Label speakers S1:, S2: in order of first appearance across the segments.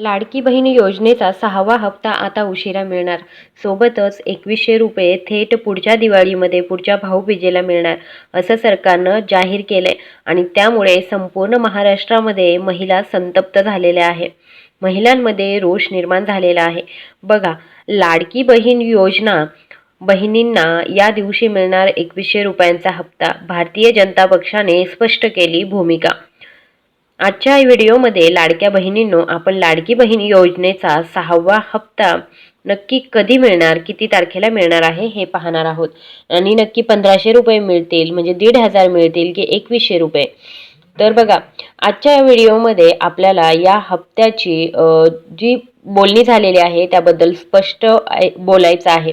S1: लाडकी बहीण योजनेचा सहावा हप्ता आता उशिरा मिळणार. सोबतच एकवीसशे रुपये थेट पुढच्या दिवाळीमध्ये पुढच्या भाऊबीजेला मिळणार असं सरकारनं जाहीर केलंय आणि त्यामुळे संपूर्ण महाराष्ट्रामध्ये महिला संतप्त झालेल्या आहे महिलांमध्ये रोष निर्माण झालेला आहे. बघा लाडकी बहीण योजना बहिणींना या दिवशी मिळणार एकवीसशे रुपयांचा हप्ता. भारतीय जनता पक्षाने स्पष्ट केली भूमिका. आजच्या व्हिडिओमध्ये लाडक्या बहिणींनो आपण लाडकी बहीण योजनेचा सहावा हप्ता नक्की कधी मिळणार किती तारखेला मिळणार आहे हे पाहणार आहोत. आणि नक्की पंधराशे रुपये मिळतील म्हणजे दीड हजार मिळतील की एकवीसशे रुपये. तर बघा आजच्या या व्हिडिओमध्ये आपल्याला या हप्त्याची जी बोलणी झालेली आहे त्याबद्दल स्पष्ट बोलायचं आहे.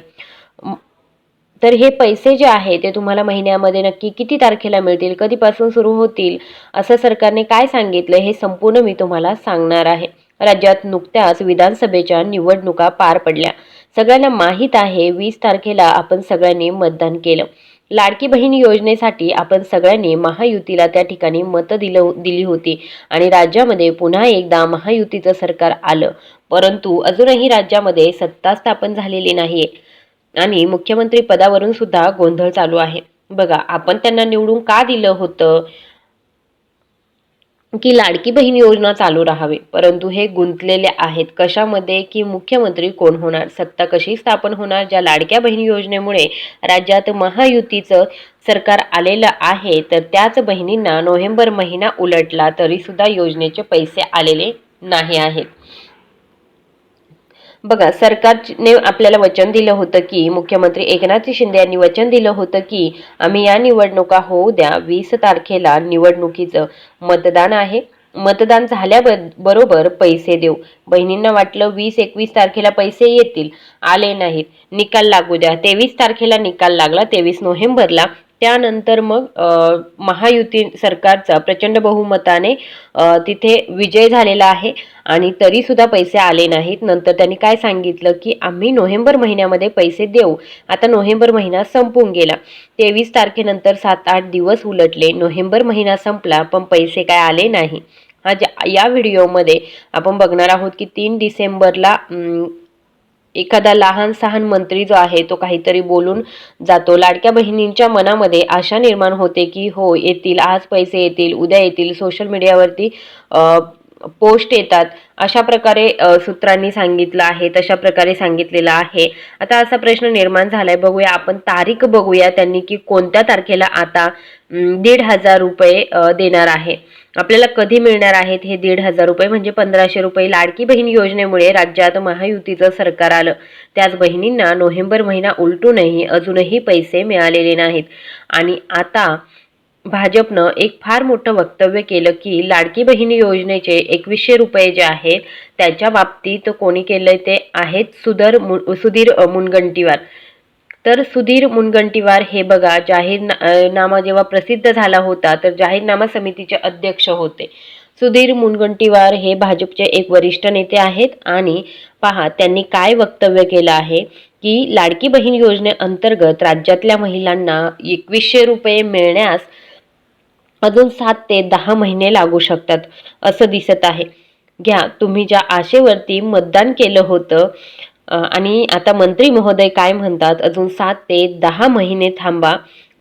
S1: तर हे पैसे जे आहे ते तुम्हाला महिन्यामध्ये नक्की किती तारखेला मिळतील कधीपासून सुरू होतील असं सरकारने काय सांगितलं हे संपूर्ण मी तुम्हाला सांगणार आहे. राज्यात नुकत्याच विधानसभेच्या निवडणुका पार पडल्या. सगळ्यांना माहीत आहे वीस तारखेला आपण सगळ्यांनी मतदान केलं. लाडकी बहीण योजनेसाठी आपण सगळ्यांनी महायुतीला त्या ठिकाणी मतं दिलं दिली होती आणि राज्यामध्ये पुन्हा एकदा महायुतीचं सरकार आलं. परंतु अजूनही राज्यामध्ये सत्ता स्थापन झालेली नाहीये. आणि मुख्यमंत्री पदावरून सुद्धा गोंधळ चालू आहे. बघा आपण त्यांना निवडून का दिलं होतं? की लाडकी बहीण योजना चालू राहावी. परंतु हे गुंतलेले आहेत. कशामध्ये? की मुख्यमंत्री कोण होणार? सत्ता कशी स्थापन होणार? ज्या लाडक्या बहीण योजनेमुळे राज्यात महायुतीचं सरकार आलेलं आहे तर त्याच बहिणींना नोव्हेंबर महिना उलटला तरी सुद्धा योजनेचे पैसे आलेले नाही आहेत. बघा सरकारने आपल्याला वचन दिलं होतं की मुख्यमंत्री एकनाथ शिंदे यांनी वचन दिलं होतं की आम्ही या निवडणुका होऊ द्या. वीस तारखेला निवडणुकीचं मतदान आहे. मतदान झाल्याबरोबर पैसे देऊ. बहिणींना वाटलं वीस एकवीस तारखेला पैसे येतील. आले नाहीत. निकाल लागू द्या. तेवीस तारखेला निकाल लागला. तेवीस नोव्हेंबरला त्यानंतर मग महायुती सरकारचा प्रचंड बहुमताने तिथे विजय झालेला आहे आणि तरीसुद्धा पैसे आले नाहीत. नंतर त्यांनी काय सांगितलं की आम्ही नोव्हेंबर महिन्यामध्ये पैसे देऊ. आता नोव्हेंबर महिना संपून गेला. तेवीस तारखेनंतर सात आठ दिवस उलटले. नोव्हेंबर महिना संपला पण पैसे काय आले नाही. हा ज्या या व्हिडिओमध्ये आपण बघणार आहोत की तीन डिसेंबरला एखादा लहान सहान मंत्री जो आहे तो काहीतरी बोलून जातो. लाडक्या बहिणींच्या मनामध्ये आशा निर्माण होते की हो येतील आज पैसे येतील उद्या येतील सोशल मीडियावरती पोस्ट येतात. अशा प्रकारे सूत्रांनी सांगितलं आहे तशा प्रकारे सांगितलेलं आहे. आता असा प्रश्न निर्माण झालाय बघूया आपण तारीख बघूया त्यांनी की कोणत्या तारखेला आता दीड हजार रुपये देणार आहे. आपल्याला कधी मिळणार आहेत हे दीड हजार रुपये? म्हणजे पंधराशे रुपये लाडकी बहीण योजनेमुळे राज्यात महायुतीचं सरकार आलं. त्याच बहिणींना नोव्हेंबर महिना उलटूनही अजूनही पैसे मिळालेले नाहीत. आणि आता भाजपनं एक फार मोठं वक्तव्य केलं की लाडकी बहीण योजनेचे एकवीसशे रुपये जे आहेत त्याच्या बाबतीत कोणी केलंय ते आहेत सुधर मु सुधीर मुनगंटीवार. तर सुधीर मुनगंटीवार हे बघा जाहीरनामा जेव्हा प्रसिद्ध झाला होता तर जाहीरनामा समितीचे अध्यक्ष होते. सुधीर मुनगंटीवार हे भाजपचे एक वरिष्ठ नेते आहेत आणि पहा त्यांनी काय वक्तव्य केलं आहे की लाडकी बहीण योजनेअंतर्गत राज्यातल्या महिलांना एकवीसशे रुपये मिळण्यास अजून सात ते दहा महिने लागू शकतात असं दिसत आहे. घ्या तुम्ही ज्या आशेवरती मतदान केलं होतं आणि आता मंत्री महोदय काय म्हणतात अजून सात ते दहा महिने थांबा.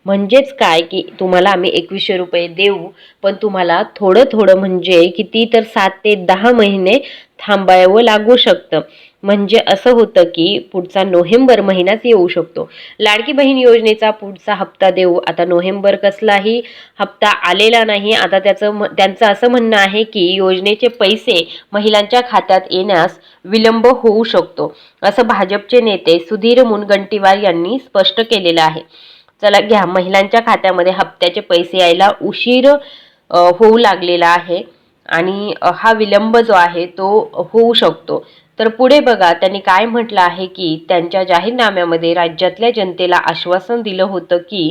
S1: म्हणजेच काय की तुम्हाला आम्ही एकवीसशे रुपये देऊ पण तुम्हाला थोडं थोडं म्हणजे किती तर सात ते दहा महिने थांबावं लागू शकतं. म्हणजे असं होतं की पुढचा नोव्हेंबर महिनाच येऊ शकतो. लाडकी बहीण योजनेचा पुढचा हप्ता देऊ. आता नोव्हेंबर कसलाही हप्ता आलेला नाही. आता त्याचं त्यांचं असं म्हणणं आहे की योजनेचे पैसे महिलांच्या खात्यात येण्यास विलंब होऊ शकतो. असं भाजपचे नेते सुधीर मुनगंटीवार यांनी स्पष्ट केलेलं आहे. चला घ्या महिलांच्या खात्यामध्ये हप्त्याचे पैसे यायला उशीर होऊ लागलेला आहे आणि हा विलंब जो आहे तो होऊ शकतो. तर पुढे बघा त्यांनी काय म्हटलं आहे की त्यांच्या जाहीरनाम्यामध्ये राज्यातल्या जनतेला आश्वासन दिलं होतं की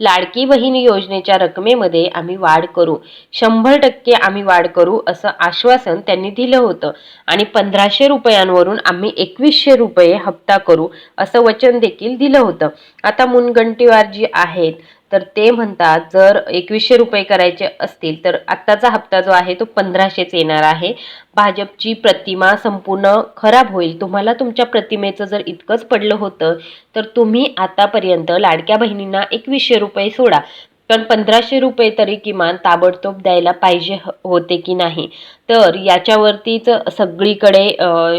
S1: लाडकी बहीण योजनेच्या रकमेमध्ये आम्ही वाढ करू. शंभर टक्के आम्ही वाढ करू असं आश्वासन त्यांनी दिलं होतं. आणि पंधराशे रुपयांवरून आम्ही एकवीसशे रुपये हप्ता करू असं वचन देखील दिलं होतं. आता मुनगंटीवार जी आहेत तर ते म्हणतात जर एकवीसशे रुपये करायचे असतील तर आत्ताचा हप्ता जो आहे तो पंधराशेच येणार आहे. भाजपची प्रतिमा संपूर्ण खराब होईल. तुम्हाला तुमच्या प्रतिमेचं जर इतकंच पडलं होतं तर तुम्ही आतापर्यंत लाडक्या बहिणींना एकवीसशे रुपये सोडा. पण पंधराशे रुपये तरी किमान ताबडतोब द्यायला पाहिजे ह- होते की नाही. तर याच्यावरतीच सगळीकडे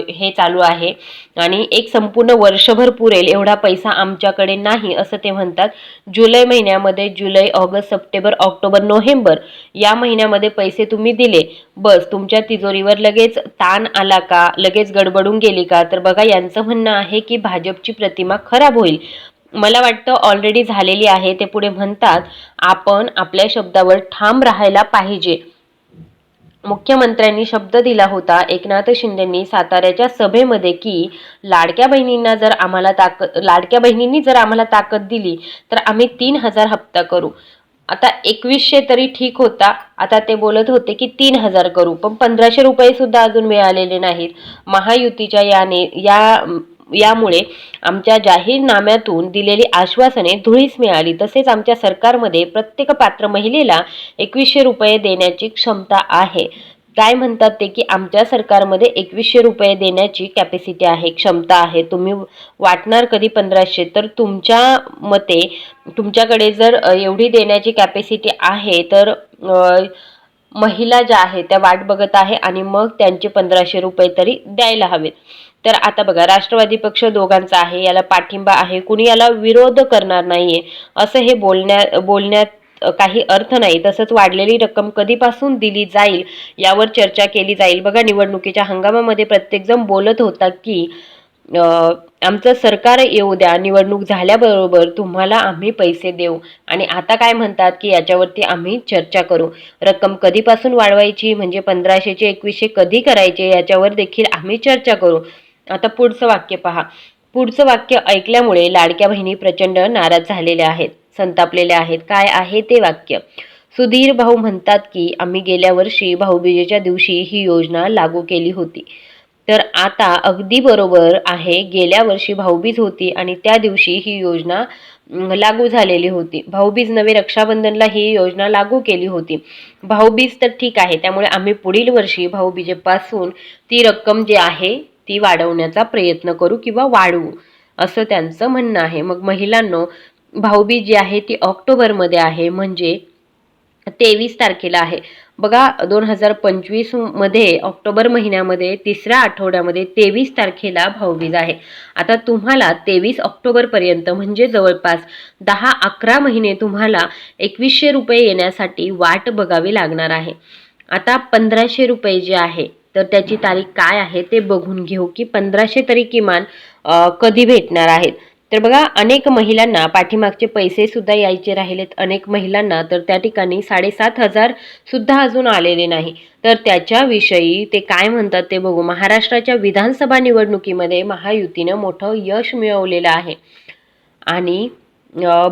S1: हे चालू आहे. आणि एक संपूर्ण वर्षभर पुरेल एवढा पैसा आमच्याकडे नाही असं ते म्हणतात. जुलै महिन्यामध्ये July August September October November या महिन्यामध्ये पैसे तुम्ही दिले. बस तुमच्या तिजोरीवर लगेच ताण आला का? लगेच गडबडून गेली का? तर बघा यांचं म्हणणं आहे की भाजपची प्रतिमा खराब होईल. मला वाटतं ऑलरेडी झालेली आहे. ते पुढे म्हणतात आपण आपल्या शब्दावर ठाम राहायला पाहिजे. मुख्यमंत्र्यांनी शब्द दिला होता एकनाथ शिंदेंनी साताऱ्याच्या सभेमध्ये की लाडक्या बहिणींना जर आम्हाला ताकद लाडक्या बहिणींनी जर आम्हाला ताकद दिली तर आम्ही तीन हजार हप्ता करू. आता एकवीसशे तरी ठीक होता. आता ते बोलत होते की तीन हजार करू. पण पंधराशे रुपये सुद्धा अजून मिळालेले नाहीत. महायुतीच्या याने या यामुळे आमच्या जाहीरनाम्यातून दिलेली आश्वासने धुळीस मिळाली. तसेच आमच्या सरकारमध्ये प्रत्येक पात्र महिलेला एकवीसशे रुपये देण्याची क्षमता आहे. काय म्हणतात ते की आमच्या सरकारमध्ये एकवीसशे रुपये देण्याची कॅपॅसिटी आहे क्षमता आहे. तुम्ही वाटणार कधी पंधराशे? तर तुमच्या मते तुमच्याकडे जर एवढी देण्याची कॅपॅसिटी आहे तर महिला ज्या आहेत त्या वाट बघत आहे आणि मग त्यांचे पंधराशे रुपये तरी द्यायला हवेत. तर आता बघा राष्ट्रवादी पक्ष दोघांचा आहे याला पाठिंबा आहे कुणी याला विरोध करणार नाहीये असं हे बोलण्या बोलण्यात काही अर्थ नाही. तसंच वाढलेली रक्कम कधीपासून दिली जाईल यावर चर्चा केली जाईल. बघा निवडणुकीच्या हंगामामध्ये प्रत्येकजण बोलत होता की आमचं सरकार येऊ द्या निवडणूक झाल्याबरोबर तुम्हाला आम्ही पैसे देऊ. आणि आता काय म्हणतात की याच्यावरती आम्ही चर्चा करू. रक्कम कधीपासून वाढवायची म्हणजे पंधराशेचे एकवीसशे कधी करायचे याच्यावर देखील आम्ही चर्चा करू. आता पुढचं वाक्य पहा. पुढचं वाक्य ऐकल्यामुळे लाडक्या बहिणी प्रचंड नाराज झालेल्या आहेत संतापलेल्या आहेत. काय आहे ते वाक्य? सुधीर भाऊ म्हणतात की आम्ही गेल्या वर्षी भाऊबीजेच्या दिवशी ही योजना लागू केली होती. तर आता अगदी बरोबर आहे गेल्या वर्षी भाऊबीज होती आणि त्या दिवशी ही योजना लागू झालेली होती. भाऊबीज नवे रक्षाबंधनला ही योजना लागू केली होती. भाऊबीज तर ठीक आहे त्यामुळे आम्ही पुढील वर्षी भाऊबीजेपासून ती रक्कम जी आहे ती वाढवण्याचा प्रयत्न करू किंवा वाढवू असं त्यांचं म्हणणं आहे. मग महिलांनो भाऊबीज जी आहे ती ऑक्टोबरमध्ये आहे म्हणजे तेवीस तारखेला आहे. बघा दोन हजार पंचवीसमध्ये ऑक्टोबर महिन्यामध्ये तिसऱ्या आठवड्यामध्ये तेवीस तारखेला भाऊबीज आहे. आता तुम्हाला तेवीस ऑक्टोबरपर्यंत म्हणजे जवळपास दहा अकरा महिने तुम्हाला एकवीसशे रुपये येण्यासाठी वाट बघावी लागणार आहे. आता पंधराशे रुपये जे आहे तर त्याची तारीख काय आहे ते बघून घेऊ की पंधराशे तरी किमान कधी भेटणार आहेत. तर बघा अनेक महिलांना पाठीमागचे पैसे सुद्धा यायचे राहिलेत. अनेक महिलांना तर त्या ठिकाणी साडेसात हजार सुद्धा अजून आलेले नाही. तर त्याच्याविषयी ते काय म्हणतात ते बघू. महाराष्ट्राच्या विधानसभा निवडणुकीमध्ये महायुतीनं मोठं यश मिळवलेलं आहे. आणि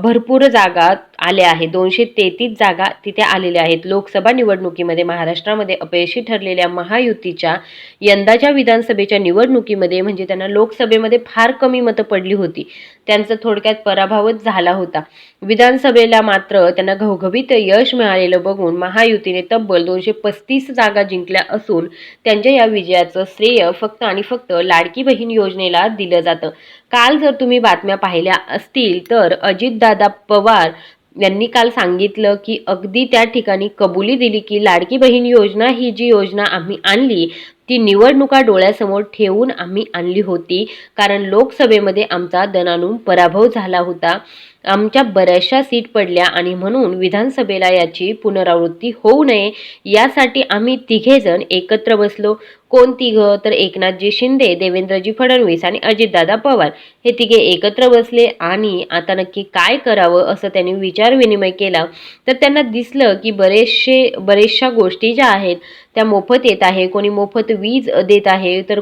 S1: भरपूर जागा आल्या आहे. दोनशे तेहतीस जागा तिथे आलेल्या आहेत. लोकसभा निवडणुकीमध्ये महाराष्ट्रामध्ये अपयशी ठरलेल्या महायुतीच्या यंदाच्या विधानसभेच्या निवडणुकीमध्ये म्हणजे त्यांना लोकसभेमध्ये फार कमी मतं पडली होती. त्यांचा थोडक्यात पराभवच झाला होता. विधानसभेला मात्र त्यांना घवघवीत यश मिळालेलं बघून महायुतीने तब्बल दोनशे पस्तीस जागा जिंकल्या असून त्यांच्या या विजयाचं श्रेय फक्त आणि फक्त लाडकी बहीण योजनेला दिलं जातं. काल जर तुम्ही बातम्या पाहिल्या असतील तर अजितदादा पवार यांनी काल सांगितलं की अगदी त्या ठिकाणी कबुली दिली की लाडकी बहीण योजना ही जी योजना आम्ही आणली ती निवडणुका डोळ्यासमोर ठेवून आम्ही आणली होती. कारण लोकसभेमध्ये आमचा दनानून पराभव झाला होता. आमच्या बऱ्याचशा सीट पडल्या आणि म्हणून विधानसभेला याची पुनरावृत्ती होऊ नये यासाठी आम्ही तिघेजण एकत्र बसलो. कोण तिघं? तर एकनाथजी शिंदे देवेंद्रजी फडणवीस आणि अजितदादा पवार हे तिघे एकत्र बसले आणि आता नक्की काय करावं असं त्यांनी विचार विनिमय केला. तर त्यांना दिसलं की बरेचसे बरेचशा गोष्टी ज्या आहेत त्या मोफत येत आहे. कोणी मोफत वीज देत आहे. तर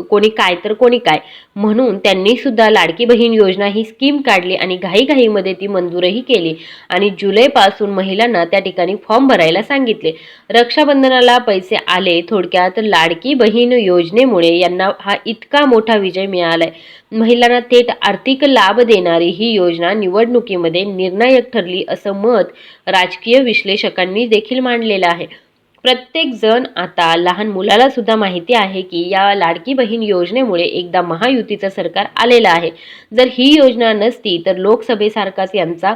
S1: कोणी काय तर कोणी काय. म्हणून त्यांनी सुद्धा लाडकी बहीण योजना ही स्कीम काढली आणि घाईघाईमध्ये ती मंजूरही केली. आणि जुलैपासून महिलांना त्या ठिकाणी फॉर्म भरायला सांगितले. रक्षाबंधनाला पैसे आले थोडक्यात लाडकी बहीण योजनेमुळे यांना हा इतका मोठा विजय मिळालाय. महिलांना थेट आर्थिक लाभ देणारी ही योजना निवडणुकीमध्ये निर्णायक ठरली असं मत राजकीय विश्लेषकांनी देखील मांडलेलं आहे. प्रत्येक जण आता लहान मुलाला सुद्धा माहिती आहे की या लाडकी बहीण योजनेमुळे एकदा महायुतीचं सरकार आलेलं आहे. जर ही योजना नसती तर लोकसभेसारखाच यांचा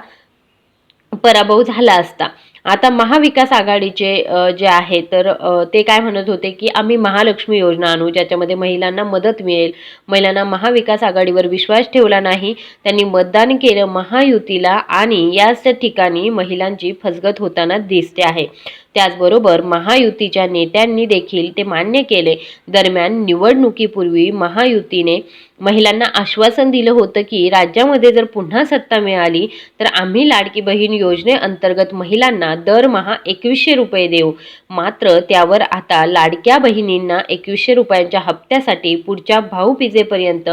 S1: पराभव झाला असता. आता महाविकास आघाडीचे जे आहे तर ते काय म्हणत होते की आम्ही महालक्ष्मी योजना आणू ज्याच्यामध्ये महिलांना मदत मिळेल. महिलांना महाविकास आघाडीवर विश्वास ठेवला नाही. त्यांनी मतदान केलं महायुतीला आणि याच ठिकाणी महिलांची फसगत होताना दिसते आहे. त्याचबरोबर महायुतीच्या नेत्यांनी देखील ते मान्य केले. दरम्यान निवडणुकीपूर्वी महायुतीने महिलांना आश्वासन दिलं होतं की राज्यामध्ये जर पुन्हा सत्ता मिळाली तर आम्ही लाडकी बहीण योजनेअंतर्गत महिलांना दरमहा एकवीसशे रुपये देऊ. मात्र त्यावर आता लाडक्या बहिणींना एकवीसशे रुपयांच्या हप्त्यासाठी पुढच्या भाऊबीजेपर्यंत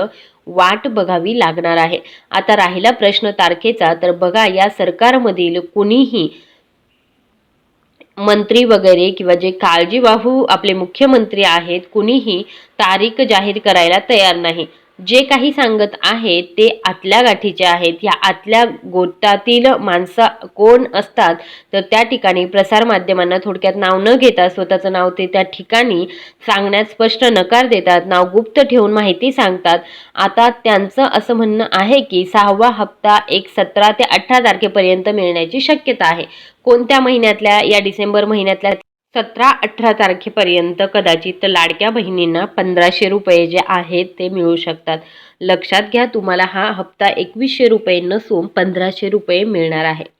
S1: वाट बघावी लागणार आहे. आता राहिला प्रश्न तारखेचा तर बघा या सरकारमधील कुणीही मंत्री वगैरे किंवा जे काळजीवाहू आपले मुख्यमंत्री आहेत कुणीही तारीख जाहीर करायला तयार नाही. जे काही सांगत आहेत ते आतल्या गाठीचे आहेत. या आतल्या गोटातील माणसं कोण असतात? तर त्या ठिकाणी प्रसारमाध्यमांना थोडक्यात नाव न घेता स्वतःचं नाव ते त्या ठिकाणी सांगण्यात स्पष्ट नकार देतात. नाव गुप्त ठेवून माहिती सांगतात. आता त्यांचं असं म्हणणं आहे की सहावा हप्ता एक सतरा ते अठरा तारखेपर्यंत मिळण्याची शक्यता आहे. कोणत्या महिन्यातल्या? या डिसेंबर महिन्यातल्या सतरा अठरा तारखेपर्यंत कदाचित लाडक्या बहिणींना पंधराशे रुपये जे आहेत ते मिळू शकतात. लक्षात घ्या तुम्हाला हा हप्ता एकवीसशे रुपये नसून पंधराशे रुपये मिळणार आहे.